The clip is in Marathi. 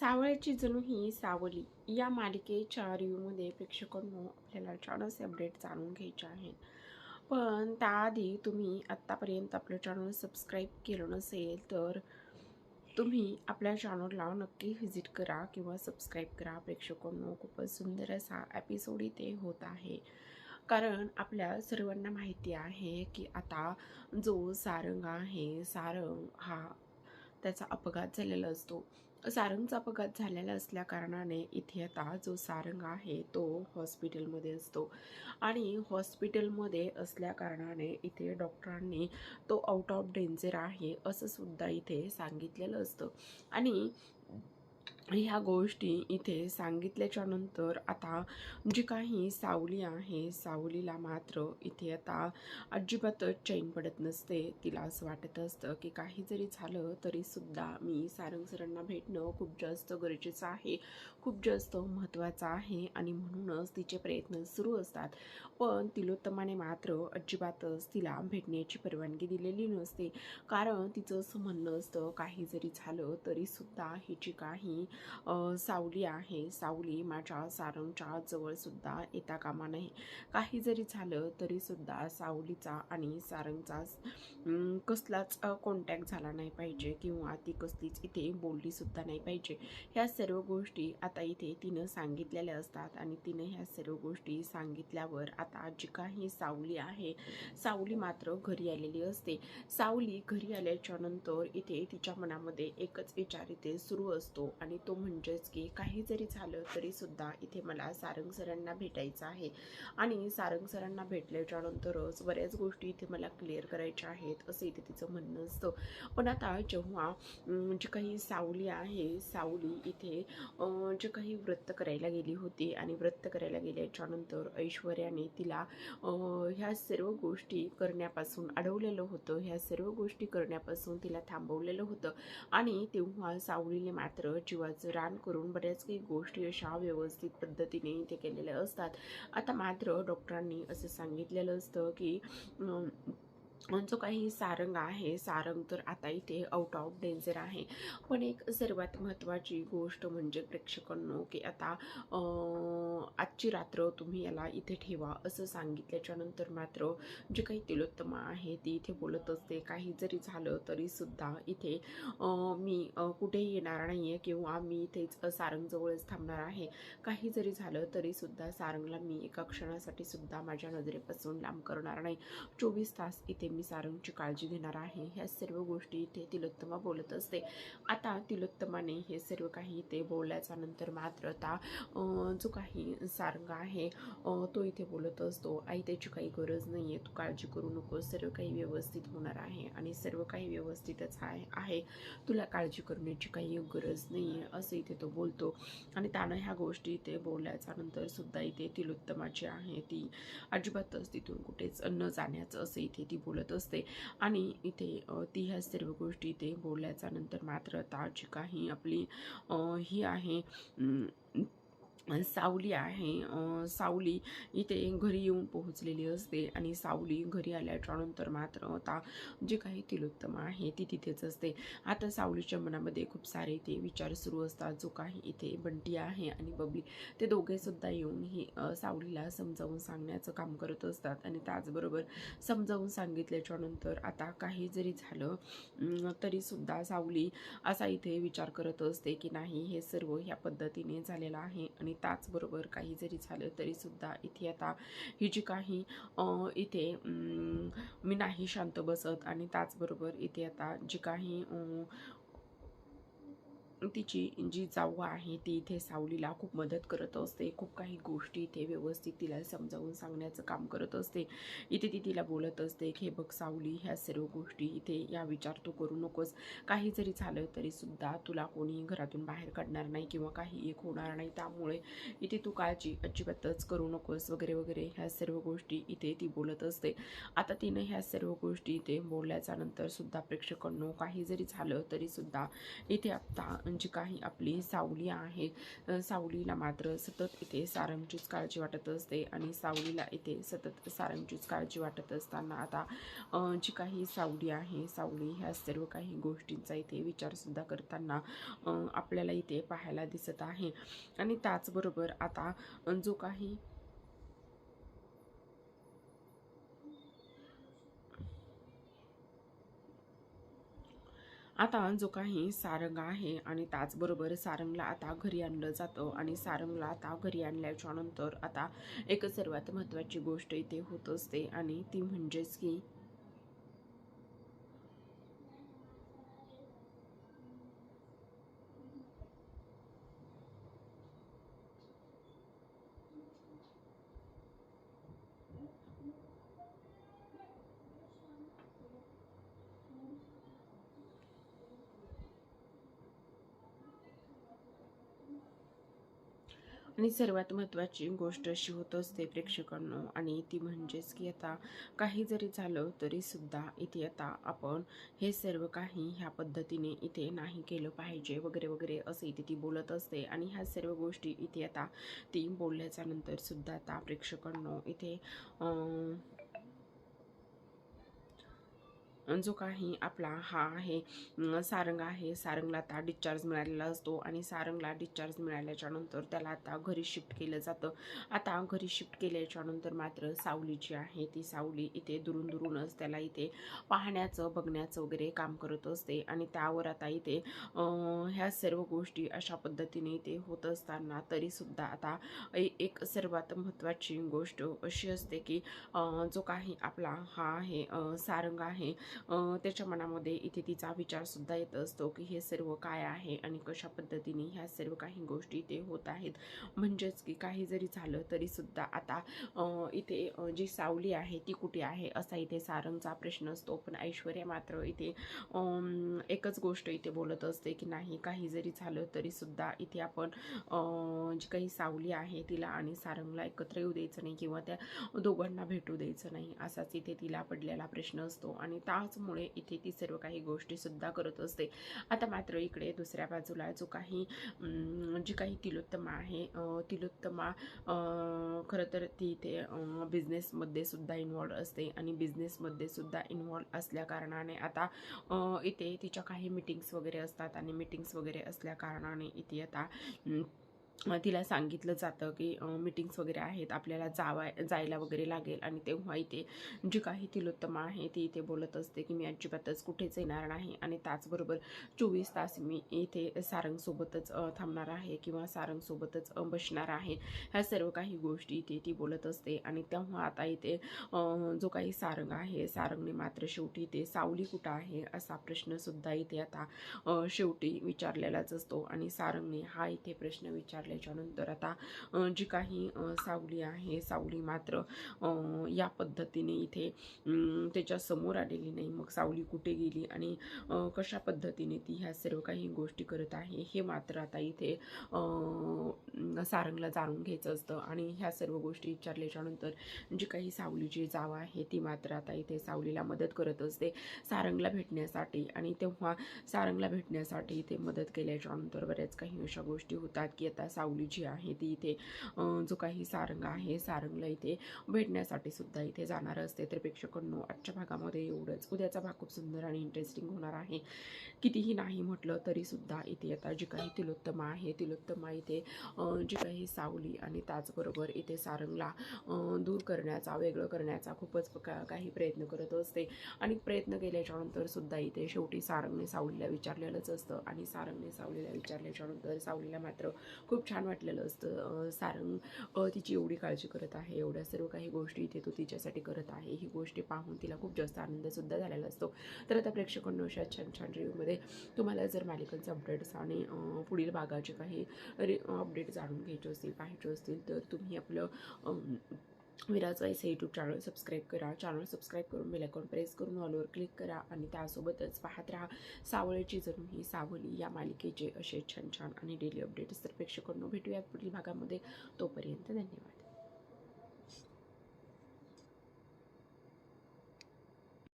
सावळ्याची जणू ही सावली. या मालिकेच्या रिव्ह्यूमध्ये प्रेक्षकांनो आपल्याला छानच अपडेट जाणून घ्यायचे आहेत. पण त्याआधी तुम्ही आत्तापर्यंत आपलं चॅनल सबस्क्राईब केलं नसेल तर तुम्ही आपल्या चॅनलला नक्की व्हिजिट करा किंवा सबस्क्राईब करा. प्रेक्षकांनो खूपच सुंदर असा एपिसोड इथे होत आहे. कारण आपल्या सर्वांना माहिती आहे की आता जो सारंग आहे सारंग हा त्याचा अपघात झालेला असतो. सारंगचा अपघात झालेला असल्या कारणाने इथे आता जो सारंग आहे तो हॉस्पिटलमध्ये असतो. आणि हॉस्पिटलमध्ये असल्या कारणाने इथे डॉक्टरांनी तो आउट ऑफ डेंजर आहे असं सुद्धा इथे सांगितलेलं असतं. आणि ह्या गोष्टी इथे सांगितल्याच्या नंतर आता जी काही सावली आहे सावलीला मात्र इथे आता अजिबातच चैन पडत नसते. तिला असं वाटत असतं की काही जरी झालं तरीसुद्धा मी सारंग सरांना भेटणं खूप जास्त गरजेचं आहे खूप जास्त महत्त्वाचं आहे आणि म्हणूनच तिचे प्रयत्न सुरू असतात. पण तिलोत्तमाने मात्र अजिबातच तिला भेटण्याची परवानगी दिलेली नसते. कारण तिचं असं म्हणणं असतं काही जरी झालं तरीसुद्धा हिची काही सावली आहे. सावली माझ्या सारंगच्या जवळसुद्धा येता कामा नाही काही जरी झालं तरीसुद्धा सावलीचा आणि सारंगचा कसलाच कॉन्टॅक्ट झाला नाही पाहिजे किंवा ती कसलीच इथे बोललीसुद्धा नाही पाहिजे. ह्या सर्व गोष्टी आता इथे तिनं सांगितलेल्या असतात आणि तिनं ह्या सर्व गोष्टी सांगितल्यावर आता जी काही सावली आहे सावली मात्र घरी आलेली असते. सावली घरी आल्याच्यानंतर इथे तिच्या मनामध्ये एकच विचार इथे सुरू असतो आणि तो म्हणजेच की काही जरी झालं तरीसुद्धा इथे मला सारंग सरांना भेटायचं आहे. आणि सारंग सरांना भेटल्याच्या नंतरच बऱ्याच गोष्टी इथे मला क्लिअर करायच्या आहेत असं इथे तिचं म्हणणं असतं. पण आता जेव्हा जी काही सावली आहे सावली इथे जे काही व्रत करायला गेली होती आणि व्रत करायला गेल्याच्यानंतर ऐश्वर्याने तिला ह्या सर्व गोष्टी करण्यापासून अडवलेलं होतं. ह्या सर्व गोष्टी करण्यापासून तिला थांबवलेलं होतं. आणि तेव्हा सावलीने मात्र जीवाचं रान करून बऱ्याच काही गोष्टी अशा व्यवस्थित पद्धतीने इथे केलेल्या असतात. आता मात्र डॉक्टरांनी असं सांगितलेलं असतं की जो काही सारंग आहे. सारंग तर आता इथे आउट ऑफ डेंजर आहे. पण एक सर्वात महत्त्वाची गोष्ट म्हणजे प्रेक्षकांनो की आता आजची रात्र तुम्ही याला इथे ठेवा असं सांगितल्याच्यानंतर मात्र जे काही तिलोत्तमा आहे ती इथे बोलत असते. काही जरी झालं तरीसुद्धा इथे मी कुठेही येणार नाही आहे किंवा मी इथेच सारंगजवळच थांबणार आहे. काही जरी झालं तरीसुद्धा सारंगला मी एका क्षणासाठी सुद्धा माझ्या नजरेपासून लांब करणार नाही. चोवीस तास इथे मी सारंगची काळजी घेणार आहे. ह्या सर्व गोष्टी इथे तिलोत्तमा बोलत असते. आता तिलोत्तमाने हे सर्व काही इथे बोलल्याच्या नंतर मात्र आता जो काही सारंग आहे तो इथे बोलत असतो. आई त्याची काही गरज नाही आहे तू काळजी करू नको सर्व काही व्यवस्थित होणार आहे आणि सर्व काही व्यवस्थितच आहे आहे. तुला काळजी करण्याची काही गरज नाही आहे असं इथे तो बोलतो. आणि त्यानं ह्या गोष्टी इथे बोलल्याच्या नंतर सुद्धा इथे तिलोत्तमाची आहे ती अजिबातच तिथून कुठेच न जाण्याचं असं इथे ती बोलत करत असते. आणि इथे ती ह्या सर्व गोष्टी इथे बोलल्याच्या नंतर मात्र आता काही आपली ही आहे. सावली आहे. सावली इथे घरी येऊन पोहोचलेली असते आणि सावली घरी आल्याच्यानंतर मात्र आता जे काही तिलोत्तम आहे ती तिथेच असते. आता सावलीच्या मनामध्ये खूप सारे ते विचार सुरू असतात. जो काही इथे बंटी आहे आणि बबली ते दोघेसुद्धा येऊन ही सावलीला समजावून सांगण्याचं काम करत असतात आणि त्याचबरोबर समजावून सांगितल्याच्यानंतर आता काही जरी झालं तरीसुद्धा सावली असा इथे विचार करत असते की नाही हे सर्व ह्या पद्धतीने झालेलं आहे आणि त्याचबरोबर काही जरी झालं तरीसुद्धा इथे आता ही जी काही इथे मी नाही शांत बसत आणि त्याचबरोबर इथे आता जी काही तिची जी जाऊ आहे ती इथे सावलीला खूप मदत करत असते. खूप काही गोष्टी इथे व्यवस्थित तिला समजावून सांगण्याचं काम करत असते. इथे ती तिला बोलत असते की हे बघ सावली ह्या सर्व गोष्टी इथे या विचार तू करू नकोस. काही जरी झालं तरीसुद्धा तुला कोणी घरातून बाहेर काढणार नाही किंवा काही एक होणार नाही. त्यामुळे इथे तू काळजी अजिबातच करू नकोस वगैरे वगैरे ह्या सर्व गोष्टी इथे ती बोलत असते. आता तिनं ह्या सर्व गोष्टी इथे बोलल्याच्या नंतरसुद्धा प्रेक्षकांनो काही जरी झालं तरीसुद्धा इथे आता जी काही आपली सावली आहे. सावलीला मात्र सतत इथे सारंगचीच काळजी वाटत असते आणि सावलीला इथे सतत सारंगचीच काळजी वाटत असताना आता जी काही सावली आहे सावली ह्या सर्व काही गोष्टींचा इथे विचारसुद्धा करताना आपल्याला इथे पाहायला दिसत आहे. आणि त्याचबरोबर आता जो काही आता जो काही सारंग आहे आणि त्याचबरोबर सारंगला आता घरी आणलं जातं आणि सारंगला आता घरी आणल्याच्या नंतर आता एक सर्वात महत्त्वाची गोष्ट इथे होत असते आणि ती म्हणजेच की आणि सर्वात महत्त्वाची गोष्ट अशी होत असते प्रेक्षकांनो आणि ती म्हणजेच की आता काही जरी झालं तरीसुद्धा इथे आता आपण हे सर्व काही ह्या पद्धतीने इथे नाही केलं पाहिजे वगैरे वगैरे असं इथे ती बोलत असते. आणि ह्या सर्व गोष्टी इथे आता ती बोलल्याच्या नंतरसुद्धा आता प्रेक्षकांनो इथे जो काही आपला हा आहे सारंग आहे सारंगला आता डिस्चार्ज मिळालेला असतो आणि सारंगला डिस्चार्ज मिळाल्याच्या नंतर त्याला आता घरी शिफ्ट केलं जातं. आता घरी शिफ्ट केल्याच्यानंतर मात्र सावली जी आहे ती सावली इथे दुरून दुरूनच त्याला इथे पाहण्याचं बघण्याचं वगैरे काम करत असते आणि त्यावर आता इथे ह्या सर्व गोष्टी अशा पद्धतीने इथे होत असताना तरीसुद्धा आता एक सर्वात महत्त्वाची गोष्ट अशी असते की जो काही आपला हा आहे सारंग आहे त्याच्या मनामध्ये इथे तिचा विचारसुद्धा येत असतो की हे सर्व काय आहे आणि कशा पद्धतीने ह्या सर्व काही गोष्टी इथे होत आहेत. म्हणजेच की काही जरी झालं तरीसुद्धा आता इथे जी सावली आहे ती कुठे आहे असा इथे सारंगचा प्रश्न असतो. पण ऐश्वर्या मात्र इथे एकच गोष्ट इथे बोलत असते की नाही काही जरी झालं तरीसुद्धा इथे आपण जी काही सावली आहे तिला आणि सारंगला एकत्र येऊ द्यायचं नाही किंवा त्या दोघांना भेटू द्यायचं नाही असाच इथे तिला पडलेला प्रश्न असतो. आणि त्याचमुळे इथे ती सर्व काही गोष्टी सुद्धा करत असते. आता मात्र इकडे दुसऱ्या बाजूला जो काही जी काही तिलोत्तमा आहे तिलोत्तमा खरं तर ती इथे बिझनेसमध्ये सुद्धा इन्वॉल्ड असते आणि बिझनेसमध्ये सुद्धा इन्वॉल्व असल्या कारणाने आता इथे तिच्या काही मीटिंग्स वगैरे असतात आणि मीटिंग्स वगैरे असल्या कारणाने इथे आता तिला सांगितलं जातं की मीटिंग्स वगैरे आहेत आपल्याला जावाय जायला वगैरे लागेल आणि तेव्हा इथे जी काही तिलोत्तमा आहे ती इथे बोलत असते की मी अजिबातच कुठेच येणार नाही. आणि त्याचबरोबर चोवीस तास मी इथे सारंगसोबतच थांबणार आहे किंवा सारंगसोबतच बसणार आहे. ह्या सर्व काही गोष्टी इथे ती बोलत असते आणि तेव्हा आता इथे जो काही सारंग आहे सारंगने मात्र शेवटी इथे सावली कुठं आहे? असा प्रश्नसुद्धा इथे आता शेवटी विचारलेलाच असतो आणि सारंगने हा इथे प्रश्न विचारला नंतर आता जी काही सावली आहे सावली मात्र या पद्धतीने इथे त्याच्यासमोर आलेली नाही. मग सावली कुठे गेली आणि कशा पद्धतीने ती ह्या सर्व काही गोष्टी करत आहे हे मात्र आता इथे सारंगला जाणून घ्यायचं असतं. आणि ह्या सर्व गोष्टी विचारल्याच्यानंतर जी काही सावलीची जाव आहे ती मात्र आता इथे सावलीला मदत करत असते सारंगला भेटण्यासाठी. आणि तेव्हा सारंगला भेटण्यासाठी इथे मदत केल्याच्यानंतर बऱ्याच काही अशा गोष्टी होतात की आता सावली जी आहे ती इथे जो काही सारंग आहे सारंगला इथे भेटण्यासाठी सुद्धा इथे जाणार असते. तर प्रेक्षकांनो आजच्या भागामध्ये एवढंच. उद्याचा भाग खूप सुंदर आणि इंटरेस्टिंग होणार आहे. कितीही नाही म्हटलं तरीसुद्धा इथे आता जी काही तिलोत्तमा आहे तिलोत्तमा इथे जी काही सावली आणि त्याचबरोबर इथे सारंगला दूर करण्याचा वेगळं करण्याचा खूपच का- काही प्रयत्न करत असते. आणि प्रयत्न केल्याच्यानंतर सुद्धा इथे शेवटी सारंगने सावलीला विचारलेलंच असतं. आणि सारंगने सावलीला विचारल्याच्यानंतर सावलीला मात्र खूप छान वाटलेलं असतं. सारंग तिची एवढी काळजी करत आहे एवढ्या सर्व काही गोष्टी इथे तो तिच्यासाठी करत आहे ही गोष्टी पाहून तिला खूप जास्त आनंदसुद्धा झालेला असतो. तर आता प्रेक्षकांनो अशा छान छान रिव्ह्यूमध्ये तुम्हाला जर मालिकांचे अपडेट्स आणि पुढील भागाचे काही अपडेट जाणून घ्यायचे असतील पाहायचे असतील तर तुम्ही आपलं Viraj vice YouTube channel subscribe करा. चॅनल सबस्क्राईब करून बेल प्रेस करून ऑलवर क्लिक करा आणि त्यासोबतच पाहत राहा सावळीची जणू ही सावली. या मालिकेचे असे छान छान आणि डेली अपडेट्स तर प्रेक्षकांना भेटूयात पुढील भागामध्ये. तोपर्यंत धन्यवाद.